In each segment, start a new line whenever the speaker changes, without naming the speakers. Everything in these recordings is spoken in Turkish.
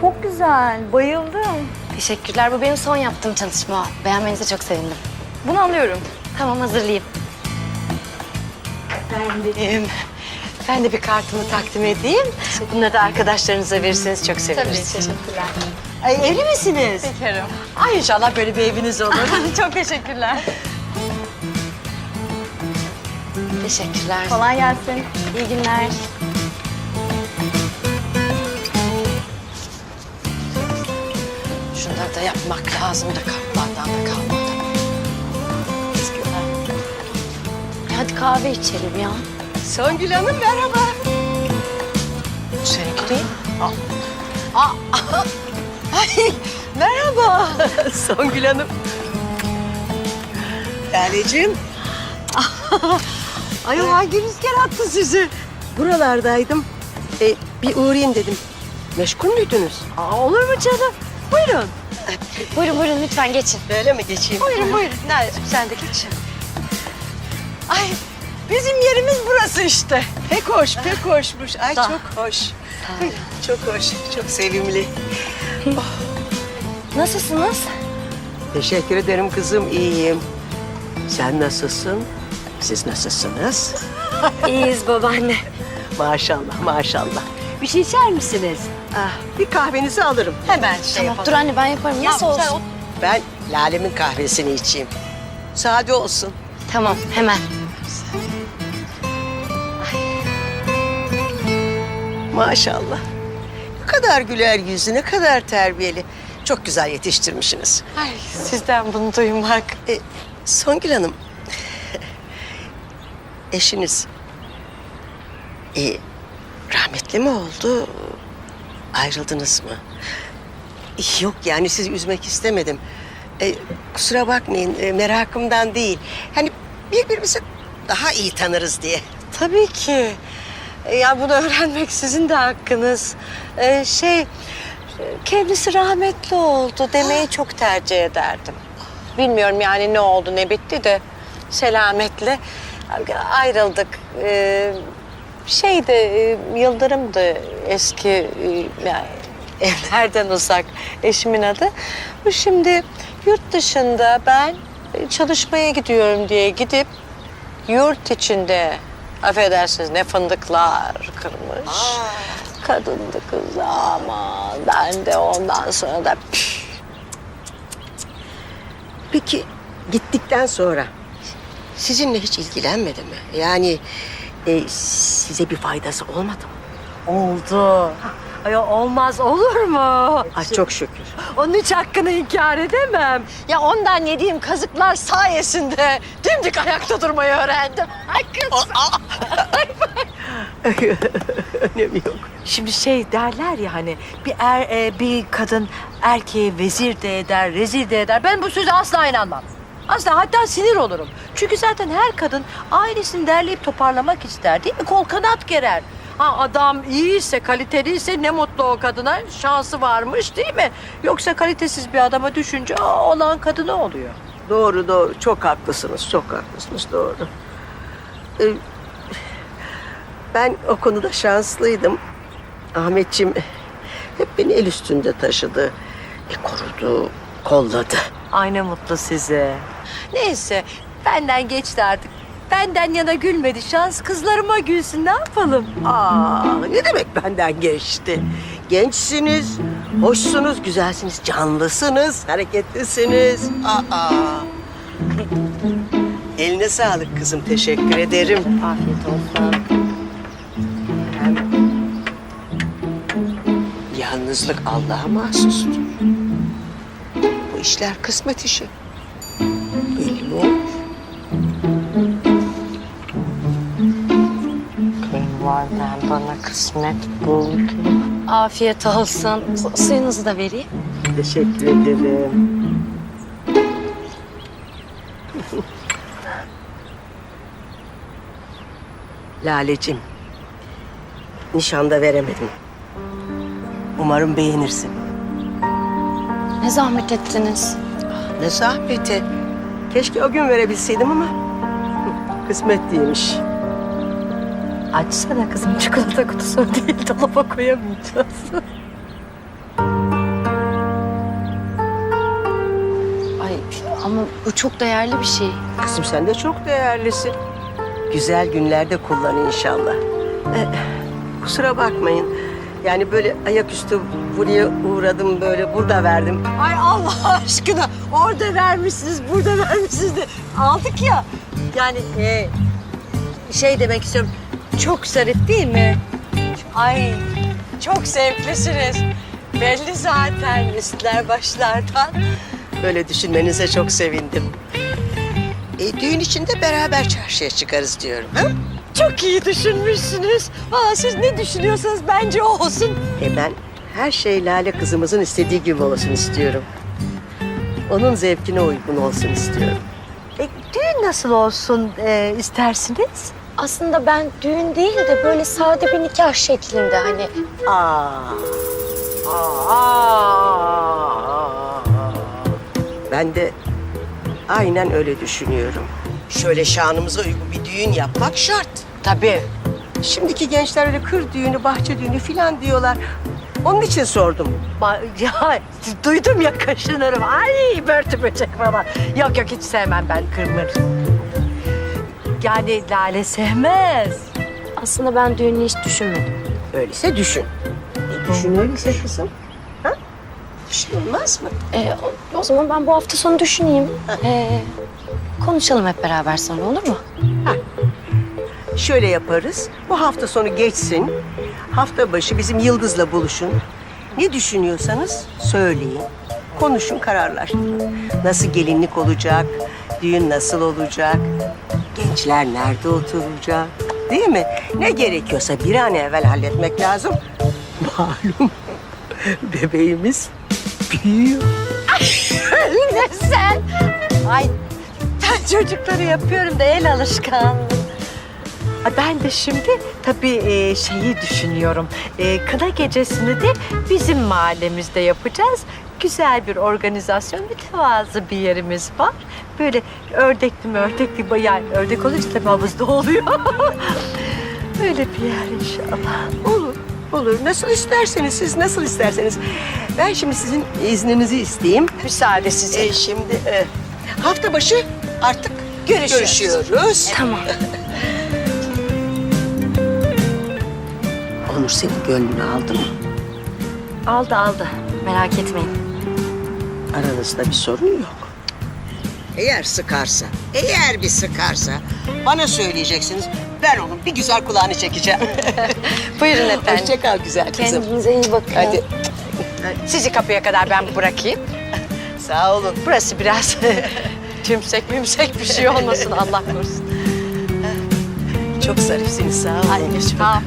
çok güzel. Bayıldım.
Teşekkürler. Bu benim son yaptığım çalışma. Beğenmenize çok sevindim.
Bunu alıyorum.
Tamam hazırlayayım.
Benim. Ben de bir kartımı takdim edeyim. Bunları da arkadaşlarınıza verirseniz çok seviniriz.
teşekkürler.
Ay evli misiniz?
Bekarım.
Ay inşallah böyle bir eviniz olur.
çok teşekkürler.
Teşekkürler.
Kolay gelsin.
İyi günler.
Yapmak lazım da kartlardan da kalmadı.
Ya Hadi kahve içelim ya.
Songül Hanım merhaba. Seninki değil. Aa. Aa. Ay, merhaba Songül Hanım. Laleciğim. Ay hangi rüzgar attı sizi? Buralardaydım. E, bir uğrayayım dedim. Meşgul müydünüz? Aa, olur mu canım? Buyurun.
Buyurun buyurun lütfen geçin.
Böyle mi geçeyim? Buyurun buyurun. Nerede? Sen de geç. Ay bizim yerimiz burası işte. Pek hoş, pek hoşmuş. Ay
Sağ-
çok hoş. Çok hoş, çok sevimli.
Nasılsınız?
Teşekkür ederim kızım, iyiyim. Sen nasılsın? Siz nasılsınız?
İyiyiz babaanne.
Maşallah, maşallah. Bir şey içer misiniz? Ah, bir kahvenizi alırım.
Hemen şey
Tamam
yapalım.
dur anne ben yaparım. Nasıl
sen
olsun?
Ben Lale'min kahvesini içeyim. Sade olsun.
Tamam hemen.
Maşallah. Ne kadar güler yüzü, ne kadar terbiyeli. Çok güzel yetiştirmişsiniz.
Ay sizden bunu duymak.
E, Songül Hanım, eşiniz e, rahmetli mi oldu? Ayrıldınız mı? Yok yani sizi üzmek istemedim. E, kusura bakmayın e, merakımdan değil. Hani birbirimizi daha iyi tanırız diye.
Tabii ki. E, Ya bunu öğrenmek sizin de hakkınız. Ee, şey, kendisi rahmetli oldu demeyi çok tercih ederdim. Bilmiyorum yani ne oldu ne bitti de selametle ayrıldık. E, Yıldırım da eski e, yani evlerden uzak eşimin adı. Bu şimdi yurt dışında ben e, çalışmaya gidiyorum diye gidip yurt içinde affedersiniz ne fındıklar kırmış. Kadındı kız ama ben de ondan sonra da püf,
Peki gittikten sonra sizinle hiç ilgilenmedi mi? Yani e, size bir faydası olmadı mı?
Oldu. Ay olmaz olur mu?
Ay çok şükür.
Onun hiç hakkını inkar edemem.
ya ondan yediğim kazıklar sayesinde dimdik ayakta durmayı öğrendim. Ay kız.
Önemi yok.
Şimdi şey derler ya hani bir er, e, bir kadın erkeğe vezir de eder, rezil de eder. Ben bu söze asla inanmam. Asla hatta sinir olurum. Çünkü zaten her kadın ailesini derleyip toparlamak ister değil mi? Kol kanat gerer. Ha adam iyiyse, kaliteliyse ne mutlu o kadına. Şansı varmış değil mi? Yoksa kalitesiz bir adama düşünce aa, olan kadını oluyor.
Doğru doğru. Çok haklısınız. Çok haklısınız. Doğru. Ee, ben o konuda şanslıydım. Ahmetciğim hep beni el üstünde taşıdı. E, korudu, kolladı.
Ay ne mutlu size. Neyse benden geçti artık. Benden yana gülmedi şans. Kızlarıma gülsün ne yapalım?
Aa, ne demek benden geçti? Gençsiniz, hoşsunuz, güzelsiniz, canlısınız, hareketlisiniz. Aa. Eline sağlık kızım, teşekkür ederim.
Afiyet olsun.
Yalnızlık Allah'a mahsustur. İşler kısmet işi. Belli mi olur?
Kayınvalidem bana kısmet buldu.
Afiyet olsun. Su- Suyunuzu da vereyim.
Teşekkür ederim. Lalecim, nişanda veremedim. Umarım beğenirsin.
Ne zahmet ettiniz.
Ne zahmeti. Keşke o gün verebilseydim ama kısmet değilmiş.
Açsana kızım çikolata kutusu değil dolaba koyamayacağız.
Ay ama bu çok değerli bir şey.
Kızım sen de çok değerlisin. Güzel günlerde kullan inşallah. Ee, kusura bakmayın. Yani böyle ayaküstü buraya uğradım böyle burada verdim.
Ay Allah aşkına orada vermişsiniz, burada vermişsiniz de aldık ya. Yani e, şey demek istiyorum, çok zarif değil mi? Ay çok zevklisiniz. Belli zaten üstler başlardan.
Böyle düşünmenize çok sevindim. E, düğün için de beraber çarşıya çıkarız diyorum. Ha?
Çok iyi düşünmüşsünüz. Valla siz ne düşünüyorsanız bence o olsun.
E ben her şey Lale kızımızın istediği gibi olsun istiyorum. Onun zevkine uygun olsun istiyorum.
E, düğün nasıl olsun e, istersiniz?
Aslında ben düğün değil de böyle sade bir nikah şeklinde hani.
Aa. Aa. Ben de aynen öyle düşünüyorum. Şöyle şanımıza uygun bir düğün yapmak şart.
Tabii.
Şimdiki gençler öyle kır düğünü, bahçe düğünü falan diyorlar. Onun için sordum.
Ba- ya duydum ya kaşınırım. Ay börtü böcek falan. Yok yok hiç sevmem ben kırmır. Yani Lale sevmez.
Aslında ben düğünü hiç düşünmedim.
Öyleyse düşün. E, düşün öyleyse kızım. Ha? Düşün olmaz mı?
Ee, o, o zaman ben bu hafta sonu düşüneyim. Ee, konuşalım hep beraber sonra olur mu?
Şöyle yaparız. Bu hafta sonu geçsin. Hafta başı bizim Yıldız'la buluşun. Ne düşünüyorsanız söyleyin. Konuşun, kararlaştırın. Nasıl gelinlik olacak? Düğün nasıl olacak? Gençler nerede oturacak? Değil mi? Ne gerekiyorsa bir an evvel halletmek lazım. Malum bebeğimiz büyüyor.
Ne sen? Ay ben çocukları yapıyorum da el alışkanlığı. Ben de şimdi tabii e, şeyi düşünüyorum. E, kına gecesini de bizim mahallemizde yapacağız. Güzel bir organizasyon, mütevazı bir yerimiz var. Böyle ördekli mi ördekli, yani ördek olunca tabii havuzda oluyor. Öyle bir yer inşallah.
Olur, olur. Nasıl isterseniz siz, nasıl isterseniz. Ben şimdi sizin izninizi isteyeyim.
Müsaade size.
E, şimdi e, hafta başı artık
Görüşüyoruz.
görüşüyoruz.
Tamam.
Onur senin gönlünü aldı mı?
Aldı aldı. Merak etmeyin.
Aranızda bir sorun yok. Eğer sıkarsa, eğer bir sıkarsa bana söyleyeceksiniz. Ben onun bir güzel kulağını çekeceğim.
Buyurun efendim.
Hoşça kal güzel kızım.
Kendinize iyi bakın.
Hadi.
Sizi kapıya kadar ben bırakayım.
Sağ olun.
Burası biraz tümsek mümsek bir şey olmasın Allah korusun.
Çok zarifsiniz. Sağ olun.
Ay, tamam.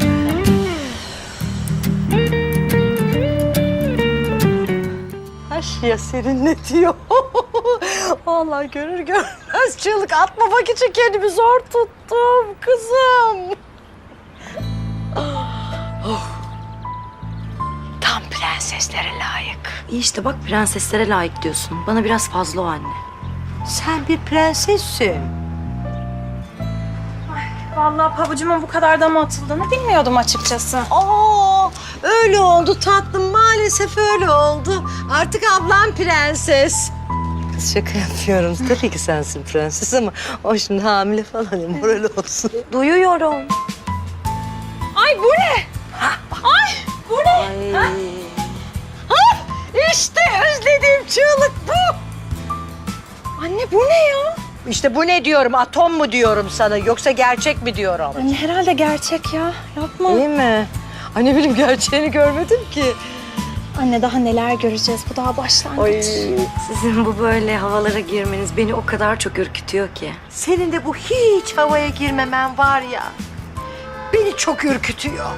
Aşya serinletiyor. Vallahi görür görmez çığlık atmamak için kendimi zor tuttum kızım. Tam prenseslere layık.
İyi işte bak prenseslere layık diyorsun. Bana biraz fazla o anne.
Sen bir prensessin.
Vallahi pabucumun bu kadar dama atıldığını bilmiyordum açıkçası.
Aa, öyle oldu tatlım maalesef öyle oldu. Artık ablam prenses. Kız şaka yapıyorum. Tabii ki sensin prenses ama o şimdi hamile falan ya moral olsun.
Duyuyorum.
Ay bu ne? Ay bu ne?
İşte özlediğim çığlık bu.
Anne bu ne ya?
İşte bu ne diyorum atom mu diyorum sana yoksa gerçek mi diyorum.
Anne herhalde gerçek ya. Yapma.
Değil mi? Ay ne bileyim gerçeğini görmedim ki.
Anne daha neler göreceğiz. Bu daha başlangıç.
Sizin bu böyle havalara girmeniz beni o kadar çok ürkütüyor ki.
Senin de bu hiç havaya girmemen var ya. Beni çok ürkütüyor.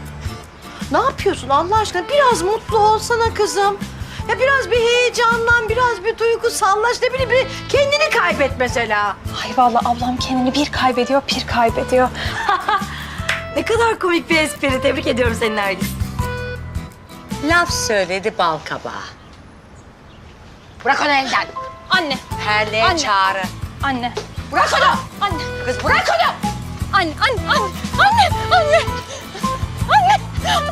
Ne yapıyorsun Allah aşkına? Biraz mutlu olsana kızım. Ya biraz bir heyecanlan, biraz bir duygusallaş. Ne bileyim bir kendini kaybet mesela.
Ay vallahi ablam kendini bir kaybediyor, bir kaybediyor.
Ne kadar komik bir espri. Tebrik ediyorum seni Nergis.
Laf söyledi bal kabağı. Bırak onu elden.
Anne,
Perleğe
Anne.
çağrı.
anne,
Bırak onu.
anne,
Kız bırak onu.
anne, anne, anne, anne, anne. Anne.